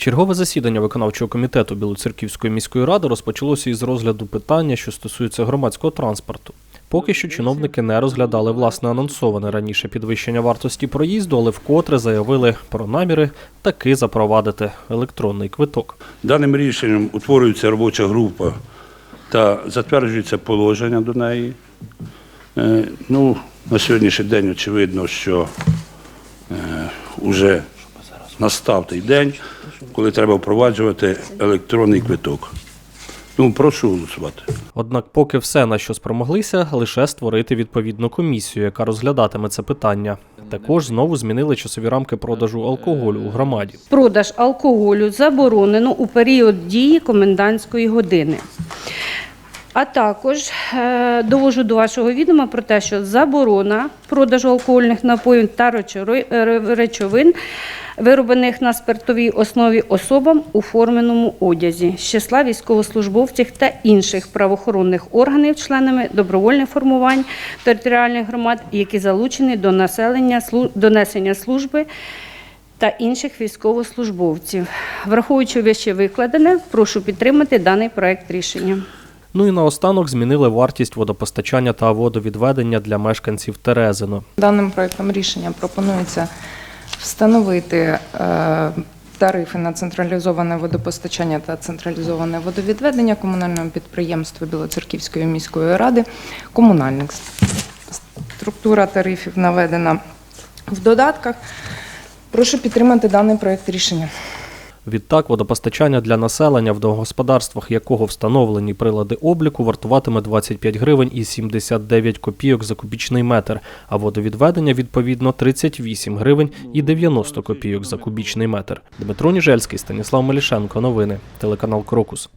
Чергове засідання виконавчого комітету Білоцерківської міської ради розпочалося із розгляду питання, що стосується громадського транспорту. Поки що чиновники не розглядали власне анонсоване раніше підвищення вартості проїзду, але вкотре заявили про наміри таки запровадити електронний квиток. Даним рішенням утворюється робоча група та затверджується положення до неї. Е, Ну, на сьогоднішній день очевидно, що вже настав той день, коли треба впроваджувати електронний квиток. Ну, прошу голосувати. Однак, поки все на що спромоглися, лише створити відповідну комісію, яка розглядатиме це питання. Також знову змінили часові рамки продажу алкоголю у громаді. Продаж алкоголю заборонено у період дії комендантської години. А також е, довожу до вашого відома про те, що заборона продажу алкогольних напоїв та е, речовин, вироблених на спиртовій основі особам у форменому одязі з числа військовослужбовців та інших правоохоронних органів, членами добровольних формувань територіальних громад, які залучені до населення слу- до несення служби та інших військовослужбовців. Враховуючи вище викладене, прошу підтримати даний проект рішення. Ну і наостанок змінили вартість водопостачання та водовідведення для мешканців Терезино. Даним проектом рішення пропонується встановити е, тарифи на централізоване водопостачання та централізоване водовідведення комунальному підприємству Білоцерківської міської ради. Комунальник структура тарифів наведена в додатках. Прошу підтримати даний проект рішення. Відтак, водопостачання для населення, в домогосподарствах якого встановлені прилади обліку, вартуватиме 25 гривень і 79 копійок за кубічний метр, а водовідведення відповідно 38 гривень і 90 копійок за кубічний метр. Дмитро Ніжельський, Станіслав Мелішенко. Новини. Телеканал Крокус.